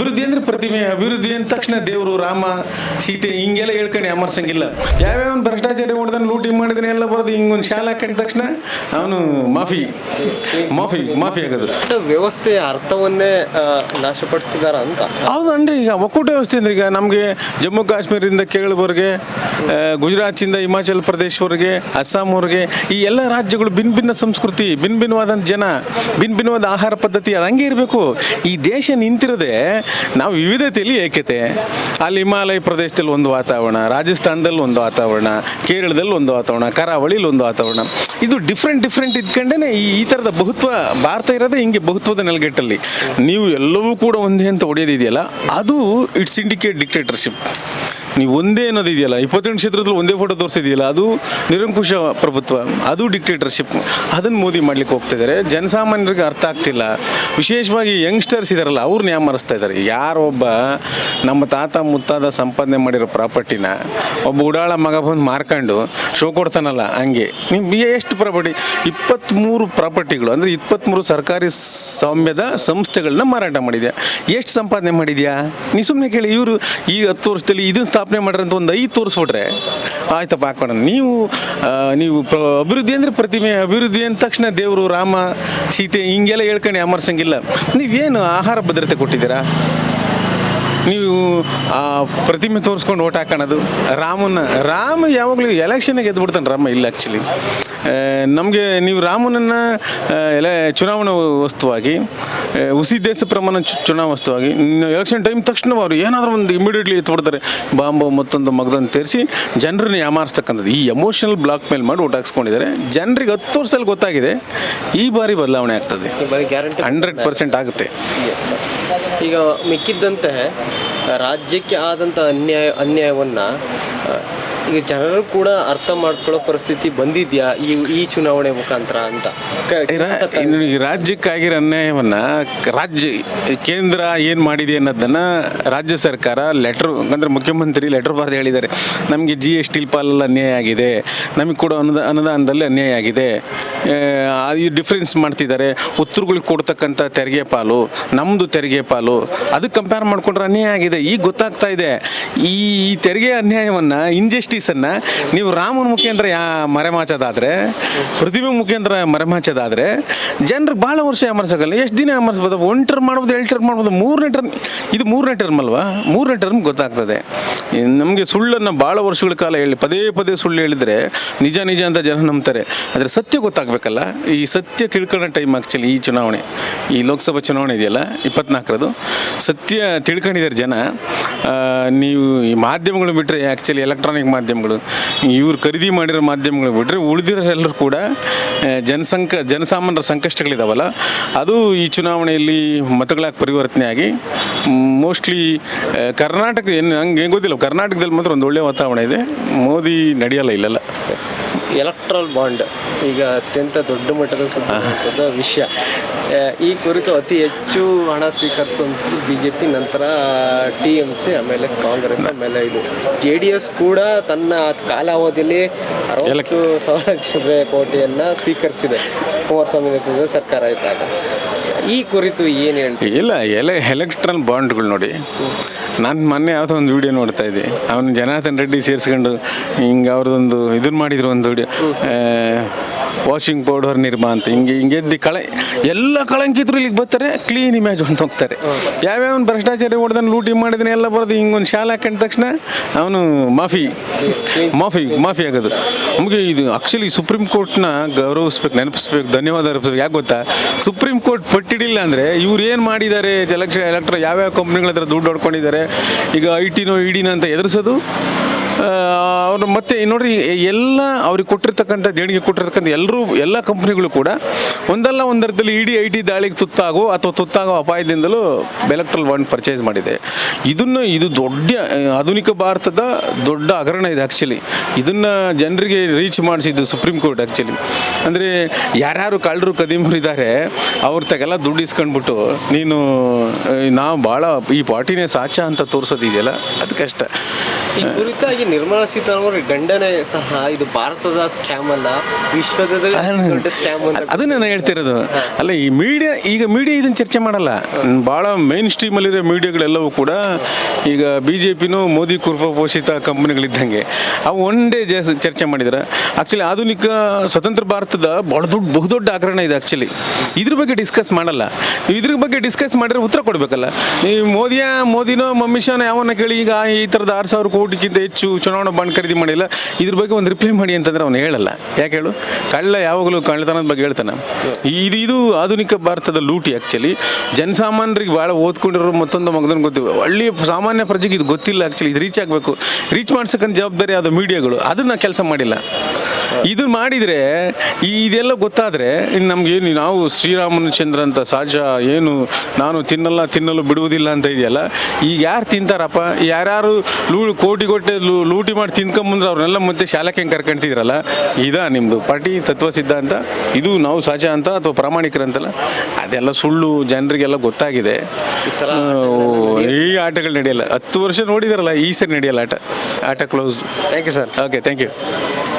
ಅಭಿವೃದ್ಧಿ ಅಂದ್ರೆ ಪ್ರತಿಮೆ ಅಭಿವೃದ್ಧಿ ಅಂದ ತಕ್ಷಣ ದೇವರು ರಾಮ ಸೀತೆ ಹಿಂಗೆಲ್ಲ ಹೇಳ್ಕೊಂಡು ಯಾಮರ್ಸಂಗಿಲ್ಲ ಯಾವ್ಯಾವ ಭ್ರಷ್ಟಾಚಾರ ಹೊಡೆದನ್ ಲೂಟಿ ಮಾಡಿದ್ರೆ ಎಲ್ಲ ಬರೋದು ಹಿಂಗೊಂದು ಶಾಲೆ ಹಾಕೊಂಡ ತಕ್ಷಣ ಅವನು ಮಾಫಿ ಮಾಫಿ ಮಾಫಿ ಆಗೋದು. ವ್ಯವಸ್ಥೆಯ ಅರ್ಥವನ್ನೇ ನಾಶಪಡಿಸಿದಾರ ಅಂತ. ಹೌದು ಅಂದ್ರೆ ಈಗ ಒಕ್ಕೂಟ ವ್ಯವಸ್ಥೆ ಅಂದ್ರೆ ಈಗ ನಮಗೆ ಜಮ್ಮು ಕಾಶ್ಮೀರದಿಂದ ಕೇರಳವರೆಗೆ ಗುಜರಾತಿಂದ ಹಿಮಾಚಲ ಪ್ರದೇಶವರೆಗೆ ಅಸ್ಸಾಂವರೆಗೆ ಈ ಎಲ್ಲ ರಾಜ್ಯಗಳು ಭಿನ್ನ ಭಿನ್ನ ಸಂಸ್ಕೃತಿ ಭಿನ್ನ ಭಿನ್ನವಾದ ಜನ ಭಿನ್ನ ಭಿನ್ನವಾದ ಆಹಾರ ಪದ್ಧತಿ ಅದು ಹಂಗೆ ಇರಬೇಕು. ಈ ದೇಶ ನಿಂತಿರೋದೇ ನಾವು ವಿವಿಧತೆಯಲ್ಲಿ ಏಕತೆ. ಅಲ್ಲಿ ಹಿಮಾಲಯ ಪ್ರದೇಶದಲ್ಲಿ ಒಂದು ವಾತಾವರಣ, ರಾಜಸ್ಥಾನದಲ್ಲಿ ಒಂದು ವಾತಾವರಣ, ಕೇರಳದಲ್ಲಿ ಒಂದು ವಾತಾವರಣ ಕರಾವಳಿಲಿ ಒಂದು ವಾತಾವರಣ. ಇದು ಡಿಫ್ರೆಂಟ್ ಡಿಫ್ರೆಂಟ್ ಇದ್ಕೊಂಡೇ ಈ ಥರದ ಬಹುತ್ವ ಭಾರತ ಇರೋದೇ ಹಿಂಗೆ ಬಹುತ್ವದ ನೆಲಗಟ್ಟಲ್ಲಿ. ನೀವು ಎಲ್ಲವೂ ಕೂಡ ಒಂದೇ ಅಂತ ಹೊಡೆಯೋದಿದೆಯಲ್ಲ, ಅದು ಇಟ್ಸ್ ಇಂಡಿಕೇಟ್ ಡಿಕ್ಟೇಟರ್ಶಿಪ್ ನೀವು ಒಂದೇ ಅನ್ನೋದು ಇದೆಯಲ್ಲ, ಇಪ್ಪತ್ತೆಂಟು ಕ್ಷೇತ್ರದಲ್ಲಿ ಒಂದೇ ಫೋಟೋ ತೋರಿಸಿದೆಯಲ್ಲ, ಅದು ನಿರಂಕುಶ ಪ್ರಭುತ್ವ, ಅದು ಡಿಕ್ಟೇಟರ್ಶಿಪ್ ಅದನ್ನು ಮೋದಿ ಮಾಡ್ಲಿಕ್ಕೆ ಹೋಗ್ತಿದ್ದಾರೆ ಜನಸಾಮಾನ್ಯರಿಗೆ ಅರ್ಥ ಆಗ್ತಿಲ್ಲ. ವಿಶೇಷವಾಗಿ ಯಂಗ್ಸ್ಟರ್ಸ್ ಇದಾರಲ್ಲ ಅವ್ರನ್ನ ಯಾಮರಿಸ್ತಾ ಇದ್ದಾರೆ ಯಾರೊಬ್ಬ ನಮ್ಮ ತಾತ ಮುತ್ತಾದ ಸಂಪಾದನೆ ಮಾಡಿರೋ ಪ್ರಾಪರ್ಟಿನ ಒಬ್ಬ ಉಡಾಳ ಮಗ ಬಂದು ಮಾರ್ಕೊಂಡು ಶೋ ಕೊಡ್ತಾನಲ್ಲ ಹಂಗೆ. ನಿಮ್ಗೆ ಎಷ್ಟು ಪ್ರಾಪರ್ಟಿ? ಇಪ್ಪತ್ತ್ಮೂರು ಪ್ರಾಪರ್ಟಿಗಳು, ಅಂದರೆ ಇಪ್ಪತ್ತ್ಮೂರು ಸರ್ಕಾರಿ ಸ್ವಾಮ್ಯದ ಸಂಸ್ಥೆಗಳನ್ನ ಮಾರಾಟ ಮಾಡಿದೆಯಾ? ಎಷ್ಟು ಸಂಪಾದನೆ ಮಾಡಿದ್ಯಾ? ನೀ ಸುಮ್ಮನೆ ಕೇಳಿ, ಇವರು ಈ ಹತ್ತು ವರ್ಷದಲ್ಲಿ ಇದನ್ನು ಸ್ಥಾಪನೆ ಮಾಡ್ರಂತ ಒಂದು ಐದು ತೋರಿಸ್ಬಿಟ್ರೆ ಆಯ್ತಪ್ಪ ಹಾಕೋಣ ನೀವು ನೀವು ಅಭಿವೃದ್ಧಿ ಅಂದರೆ ಪ್ರತಿಮೆ, ಅಭಿವೃದ್ಧಿ ಅಂದ ತಕ್ಷಣ ದೇವರು ರಾಮ, ಸೀತೆ ಹಿಂಗೆಲ್ಲ ಹೇಳ್ಕೊಂಡು ಯಾಮರ್ಸಂಗಿಲ್ಲ ನೀವೇನು ಆಹಾರ ಭದ್ರತೆ ಕೊಟ್ಟಿದ್ದೀರಾ? ನೀವು ಆ ಪ್ರತಿಮೆ ತೋರಿಸ್ಕೊಂಡು ಓಟ್ ಹಾಕೋಣದು. ರಾಮನ ರಾಮ ಯಾವಾಗಲೂ ಎಲೆಕ್ಷನ್ಗೆ ಗೆದ್ದು ಬಿಡ್ತಾನೆ ರಾಮ ಇಲ್ಲ ಆ್ಯಕ್ಚುಲಿ ನಮಗೆ ನೀವು ರಾಮನನ್ನು ಎಲೆ ಚುನಾವಣಾ ವಸ್ತುವಾಗಿ ಉಸಿ ಹುಸಿ ದೇಶ ಪ್ರಮಾಣ ಚುನಾವಣಾ ವಸ್ತುವಾಗಿ ಎಲೆಕ್ಷನ್ ಟೈಮ್ ತಕ್ಷಣ ಅವರು ಏನಾದರೂ ಒಂದು ಇಮಿಡಿಯೇಟ್ಲಿ ಎತ್ಬಿಡ್ತಾರೆ. ಬಾಂಬು ಮತ್ತೊಂದು ಮಗದನ್ನು ತೇರಿಸಿ ಜನರನ್ನ ಯಾಮಾರಿಸ್ತಕ್ಕಂಥದ್ದು. ಈ ಎಮೋಷನಲ್ ಬ್ಲಾಕ್ ಮೇಲ್ ಮಾಡಿ ಓಟ್ ಹಾಕ್ಸ್ಕೊಂಡಿದ್ದಾರೆ. ಜನರಿಗೆ ಹತ್ತು ವರ್ಷದಲ್ಲಿ ಗೊತ್ತಾಗಿದೆ ಈ ಬಾರಿ ಬದಲಾವಣೆ ಆಗ್ತದೆ. ಹಂಡ್ರೆಡ್ ಪರ್ಸೆಂಟ್ ಆಗುತ್ತೆ. ಈಗ ಮಿಕ್ಕಿದ್ದಂತೆ ರಾಜ್ಯಕ್ಕೆ ಆದಂಥ ಅನ್ಯಾಯ ಅನ್ಯಾಯವನ್ನ ಈಗ ಜನರು ಕೂಡ ಅರ್ಥ ಮಾಡ್ಕೊಳ್ಳೋ ಪರಿಸ್ಥಿತಿ ಬಂದಿದ್ಯಾ ಈ ಈ ಚುನಾವಣೆ ಮುಖಾಂತರ ಅಂತ? ಈ ರಾಜ್ಯಕ್ಕಾಗಿರೋ ಅನ್ಯಾಯವನ್ನ ರಾಜ್ಯ ಕೇಂದ್ರ ಏನು ಮಾಡಿದೆ ಅನ್ನೋದನ್ನ ರಾಜ್ಯ ಸರ್ಕಾರ ಲೆಟರ್ ಅಂದ್ರೆ ಮುಖ್ಯಮಂತ್ರಿ ಲೆಟ್ರ್ ಬರೆದು ಹೇಳಿದ್ದಾರೆ. ನಮಗೆ ಜಿ ಎಸ್ ಟಿ ಪಾಲಲ್ಲಿ ಅನ್ಯಾಯ ಆಗಿದೆ. ನಮಗೆ ಕೂಡ ಅನುದಾನ ಅನುದಾನದಲ್ಲಿ ಅನ್ಯಾಯ ಆಗಿದೆ. ಈ ಡಿಫ್ರೆನ್ಸ್ ಮಾಡ್ತಿದ್ದಾರೆ. ಉತ್ತರಗಳಿಗೆ ಕೊಡ್ತಕ್ಕಂಥ ತೆರಿಗೆ ಪಾಲು ನಮ್ಮದು ತೆರಿಗೆ ಪಾಲು ಅದಕ್ಕೆ ಕಂಪೇರ್ ಮಾಡಿಕೊಂಡ್ರೆ ಅನ್ಯಾಯ ಆಗಿದೆ. ಈಗ ಗೊತ್ತಾಗ್ತಾ ಇದೆ. ಈ ತೆರಿಗೆ ಅನ್ಯಾಯವನ್ನು ಇಂಜಸ್ಟಿಸನ್ನು ನೀವು ರಾಮನ ಮುಖೇಂದ್ರ ಯಾ ಮರೆಮಾಚೋದಾದರೆ, ಪ್ರತಿಭೆ ಮುಖೇಂದ್ರ ಮರೆಮಾಚೋದಾದರೆ ಜನರಿಗೆ ಭಾಳ ವರ್ಷ ಅಮರ್ಸೋಕ್ಕಲ್ಲ ಎಷ್ಟು ದಿನ ಅಮರ್ಸ್ಬೋದು? ಒನ್ ಟರ್ಮ್ ಮಾಡ್ಬೋದು ಎರಡು ಟರ್ಮ್ ಮಾಡ್ಬೋದು, ಮೂರನೇ ಟರ್ಮ್, ಇದು ಮೂರನೇ ಟರ್ಮ್ ಅಲ್ವಾ? ಮೂರನೇ ಟರ್ಮ್ ಗೊತ್ತಾಗ್ತದೆ. ನಮಗೆ ಸುಳ್ಳನ್ನು ಭಾಳ ವರ್ಷಗಳ ಕಾಲ ಹೇಳಿ, ಪದೇ ಪದೇ ಸುಳ್ಳು ಹೇಳಿದರೆ ನಿಜ ನಿಜ ಅಂತ ಜನ ನಂಬ್ತಾರೆ. ಆದರೆ ಸತ್ಯ ಗೊತ್ತಾಗಬೇಕಲ್ಲ? ಈ ಸತ್ಯ ತಿಳ್ಕೊಳ್ಳೋ ಟೈಮ್ ಆ್ಯಕ್ಚುಲಿ ಈ ಚುನಾವಣೆ, ಈ ಲೋಕಸಭಾ ಚುನಾವಣೆ ಇದೆಯಲ್ಲ, ಇಪ್ಪತ್ನಾಲ್ಕರದು, ಸತ್ಯ ತಿಳ್ಕೊಂಡಿದ್ದಾರೆ ಜನ. ನೀವು ಈ ಮಾಧ್ಯಮಗಳು ಬಿಟ್ಟರೆ ಆ್ಯಕ್ಚುಲಿ ಎಲೆಕ್ಟ್ರಾನಿಕ್ ಮಾಧ್ಯಮಗಳು, ಇವ್ರು ಖರೀದಿ ಮಾಡಿರೋ ಮಾಧ್ಯಮಗಳು ಬಿಟ್ಟರೆ ಉಳಿದಿರೋರೆಲ್ಲರೂ ಕೂಡ ಜನಸಂಖ ಜನಸಾಮಾನ್ಯರ ಸಂಕಷ್ಟಗಳಿದಾವಲ್ಲ, ಅದು ಈ ಚುನಾವಣೆಯಲ್ಲಿ ಮತಗಳಾಗಿ ಪರಿವರ್ತನೆ ಆಗಿ ಮೋಸ್ಟ್ಲಿ ಕರ್ನಾಟಕ ಏನು, ಹಂಗೆ ಗೊತ್ತಿಲ್ಲ, ಕರ್ನಾಟಕದಲ್ಲಿ ಮಾತ್ರ ಒಂದು ಒಳ್ಳೆಯ ವಾತಾವರಣ ಇದೆ, ಮೋದಿ ನಡೆಯಲ್ಲ ಇಲ್ಲೆಲ್ಲ. ಎಲೆಕ್ಟ್ರಲ್ ಬಾಂಡ್ ಈಗ ಅತ್ಯಂತ ದೊಡ್ಡ ಮಟ್ಟದ ಸುದ್ದಿ ವಿಷಯ. ಈ ಕುರಿತು ಅತಿ ಹೆಚ್ಚು ಹಣ ಸ್ವೀಕರಿಸುವಂಥದ್ದು ಬಿ ಜೆ ಪಿ ನಂತರ ಟಿ ಎಂ ಸಿ ಆಮೇಲೆ ಕಾಂಗ್ರೆಸ್ ಆಮೇಲೆ ಇದು ಜೆ ಡಿ ಎಸ್ ಕೂಡ ತನ್ನ ಕಾಲಾವಧಿಯಲ್ಲಿ ಅರವತ್ತು ಸಾವಿರ ಚಿಲ್ಲರೆ ಕೋಟಿಯನ್ನು ಸ್ವೀಕರಿಸಿದೆ. ಕುಮಾರಸ್ವಾಮಿ ನೇತೃತ್ವದ ಸರ್ಕಾರ ಇದ್ದಾಗ. ಈ ಕುರಿತು ಏನು ಹೇಳ್ತೀವಿ ಇಲ್ಲ ಎಲೆ ಎಲೆಕ್ಟ್ರಲ್ ಬಾಂಡ್ಗಳು ನೋಡಿ. ನಾನು ಮೊನ್ನೆ ಯಾವುದೋ ಒಂದು ವಿಡಿಯೋ ನೋಡ್ತಾ ಇದ್ದೆ. ಅವನು ಜನಾರ್ದನ್ ರೆಡ್ಡಿ ಸೇರಿಸ್ಕೊಂಡು ಹಿಂಗೆ ಅವ್ರದ್ದೊಂದು ಇದನ್ನು ಮಾಡಿದ್ರು ಒಂದು ವಿಡಿಯೋ ವಾಷಿಂಗ್ ಪೌಡರ್ ನಿರ್ಮಾ ಅಂತ. ಹಿಂಗೆ ಹಿಂಗೆ ಎದ್ದು ಕಳೆ, ಎಲ್ಲ ಕಳಂಕಿತರು ಇಲ್ಲಿಗೆ ಬರ್ತಾರೆ ಕ್ಲೀನ್ ಇಮೇಜ್ ಅಂತ ಹೋಗ್ತಾರೆ. ಯಾವ್ಯಾವ ಭ್ರಷ್ಟಾಚಾರ ಹೊಡೆದನ್ ಲೂಟಿ ಮಾಡಿದ್ರೆ ಎಲ್ಲ ಬರೋದು ಹಿಂಗೊಂದು ಶಾಲೆ ಹಾಕೊಂಡ ತಕ್ಷಣ ಅವನು ಮಾಫಿ ಮಾಫಿ ಮಾಫಿ ಆಗೋದು ನಮಗೆ ಇದು ಆ್ಯಕ್ಚುಲಿ ಸುಪ್ರೀಂ ಕೋರ್ಟ್ನ ಗೌರವಿಸ್ಬೇಕು, ನೆನಪಿಸ್ಬೇಕು, ಧನ್ಯವಾದ ಅರ್ಪಿಸ್ಬೇಕು. ಯಾಕೆ ಗೊತ್ತಾ? ಸುಪ್ರೀಂ ಕೋರ್ಟ್ ಪಟ್ಟಿಡಿಲ್ಲ ಅಂದರೆ ಇವ್ರು ಏನು ಮಾಡಿದ್ದಾರೆ, ಜಲಕ್ಷ, ಎಲೆಕ್ಟ್ರ ಯಾವ್ಯಾವ ಕಂಪ್ನಿಗಳ ಹತ್ರ ದುಡ್ಡು ಹೊಡ್ಕೊಂಡಿದ್ದಾರೆ ಈಗ ಐ ಟಿನೋ ಇ ಡಿನೋ ಅಂತ ಎದುರಿಸೋದು ಅವ್ರು ಮತ್ತೆ ನೋಡ್ರಿ ಎಲ್ಲ ಅವ್ರಿಗೆ ಕೊಟ್ಟಿರ್ತಕ್ಕಂಥ, ದೇಣಿಗೆ ಕೊಟ್ಟಿರ್ತಕ್ಕಂಥ ಎಲ್ಲರೂ, ಎಲ್ಲ ಕಂಪ್ನಿಗಳು ಕೂಡ ಒಂದಲ್ಲ ಒಂದರದಲ್ಲಿ ಇಡೀ ಐ ಟಿ ದಾಳಿಗೆ ತುತ್ತಾಗೋ ಅಥವಾ ತುತ್ತಾಗೋ ಅಪಾಯದಿಂದಲೂ ಎಲೆಕ್ಟ್ರಲ್ ಬಾಂಡ್ ಪರ್ಚೇಸ್ ಮಾಡಿದೆ. ಇದನ್ನು ಇದು ದೊಡ್ಡ ಆಧುನಿಕ ಭಾರತದ ದೊಡ್ಡ ಹಗರಣ ಇದೆ ಆ್ಯಕ್ಚುಲಿ ಇದನ್ನು ಜನರಿಗೆ ರೀಚ್ ಮಾಡಿಸಿದ್ದು ಸುಪ್ರೀಂ ಕೋರ್ಟ್ ಆ್ಯಕ್ಚುಲಿ ಅಂದರೆ ಯಾರ್ಯಾರು ಕಳ್ಳರು ಕದಿಮರಿದ್ದಾರೆ ಅವ್ರ ತಗೆಲ್ಲ ದುಡ್ಡು ಇಸ್ಕೊಂಡ್ಬಿಟ್ಟು, ನೀನು ನಾವು ಭಾಳ ಈ ಪಾರ್ಟಿನೇ ಸಾಚ ಅಂತ ತೋರಿಸೋದಿದೆಯಲ್ಲ? ಅದು ಕಷ್ಟ ಈ ಕುರಿತಾಗಿ ನಿರ್ಮಲಾ ಸೀತಾರಾಮನ್ ಗಂಡನೇ ಸಹ ಇದು ಭಾರತದ ಸ್ಕ್ಯಾಮ್ ಅಲ್ಲ ವಿಶ್ವದ ದೊಡ್ಡ ಸ್ಕ್ಯಾಮ್ ಅಂತ ಅದನ್ನ ನಾನು ಹೇಳ್ತಿರೋದು. ಅಲ್ಲ ಈ ಮೀಡಿಯಾ ಈಗ ಮೀಡಿಯಾ ಇದನ್ನ ಚರ್ಚೆ ಮಾಡಲ್ಲ. ಭಾಳ ಮೈನ್ ಸ್ಟ್ರೀಮಲ್ಲಿರೋ ಮೀಡಿಯಾಗಳೆಲ್ಲವೂ ಕೂಡ ಈಗ ಬಿ ಜೆ ಪಿನೂ ಮೋದಿ ಕುರ್ಪ ಪೋಷಿತ ಕಂಪನಿಗಳಿದ್ದಂಗೆ. ಅವು ಒನ್ ಡೇ ಜಾಸ್ತಿ ಚರ್ಚೆ ಮಾಡಿದ್ರೆ. ಆ್ಯಕ್ಚುಲಿ ಆಧುನಿಕ ಸ್ವತಂತ್ರ ಭಾರತದ ಭಾಳ ದೊಡ್ಡ ಬಹುದೊಡ್ಡ ಆಕರಣ ಇದೆ ಆ್ಯಕ್ಚುಲಿ ಇದ್ರ ಬಗ್ಗೆ ಡಿಸ್ಕಸ್ ಮಾಡಲ್ಲ. ನೀವು ಇದ್ರ ಬಗ್ಗೆ ಡಿಸ್ಕಸ್ ಮಾಡಿದ್ರೆ ಉತ್ತರ ಕೊಡಬೇಕಲ್ಲ. ನೀವು ಮೋದಿಯ ಮೋದಿನೋ ಮಮ್ಮಿಶನೋ ಯಾವನ್ನ ಕೇಳಿ, ಈಗ ಈ ಥರದ ಆರು ಸಾವಿರ ಕೋಟಿಗಿಂತ ಹೆಚ್ಚು ಚುನಾವಣಾ ಬಾಂಡ್ ಖರೀದಿ ಮಾಡಿಲ್ಲ. ಇದ್ರ ಬಗ್ಗೆ ಒಂದು ರಿಪ್ಲೈ ಮಾಡಿ ಅಂತಂದ್ರೆ ಅವನು ಹೇಳಲ್ಲ. ಯಾಕೆ ಹೇಳು? ಕಳ್ಳ ಯಾವಾಗಲೂ ಕಳ್ಳತನದ ಬಗ್ಗೆ ಹೇಳ್ತಾನೆ. ಇದು ಇದು ಆಧುನಿಕ ಭಾರತದ ಲೂಟಿ ಆ್ಯಕ್ಚುಲಿ ಜನಸಾಮಾನ್ಯರಿಗೆ ಭಾಳ ಓದ್ಕೊಂಡಿರೋ ಮತ್ತೊಂದು ಮಗದನ್ನು ಗೊತ್ತಿಲ್ಲ. ಒಳ್ಳೆಯ ಸಾಮಾನ್ಯ ಪ್ರಜೆಗೆ ಇದು ಗೊತ್ತಿಲ್ಲ ಆ್ಯಕ್ಚುಲಿ ಇದು ರೀಚ್ ಆಗಬೇಕು. ರೀಚ್ ಮಾಡ್ಸಕ್ಕಂಥ ಜವಾಬ್ದಾರಿ ಆದ ಮೀಡಿಯಾಗಳು ಅದನ್ನ ಕೆಲಸ ಮಾಡಿಲ್ಲ. ಇದು ಮಾಡಿದರೆ ಈ ಇದೆಲ್ಲ ಗೊತ್ತಾದರೆ ಇನ್ನು ನಮ್ಗೆ ಏನು ನಾವು ಶ್ರೀರಾಮಚಂದ್ರ ಅಂತ ಸಹಜ ಏನು ನಾನು ತಿನ್ನಲ್ಲ ತಿನ್ನಲು ಬಿಡುವುದಿಲ್ಲ ಅಂತ ಇದೆಯಲ್ಲ ಈಗ ಯಾರು ತಿಂತಾರಪ್ಪ? ಯಾರ್ಯಾರು ಲೂ ಕೋಟಿ ಕೊಟ್ಟೆ ಲೂ- ಲೂಟಿ ಮಾಡಿ ತಿನ್ಕೊಂಬಂದ್ರೆ ಅವ್ರನ್ನೆಲ್ಲ ಮತ್ತೆ ಶಾಲೆಗೆ ಹೆಂಗೆ ಕರ್ಕೊಂತಿದ್ರಲ್ಲ ಇದಾ ನಿಮ್ಮದು ಪಾರ್ಟಿ ತತ್ವ ಸಿದ್ಧಾಂತ ಇದು ನಾವು ಸಹಜ ಅಂತ ಅಥವಾ ಪ್ರಾಮಾಣಿಕರಂತಲ್ಲ ಅದೆಲ್ಲ ಸುಳ್ಳು ಜನರಿಗೆಲ್ಲ ಗೊತ್ತಾಗಿದೆ. ಆ, ಈ ಆಟಗಳು ನಡೆಯಲ್ಲ. ಹತ್ತು ವರ್ಷ ನೋಡಿದಾರಲ್ಲ ಈ ಸರಿ ನಡೆಯಲ್ಲ ಆಟ? ಆಟ close thank you sir okay thank you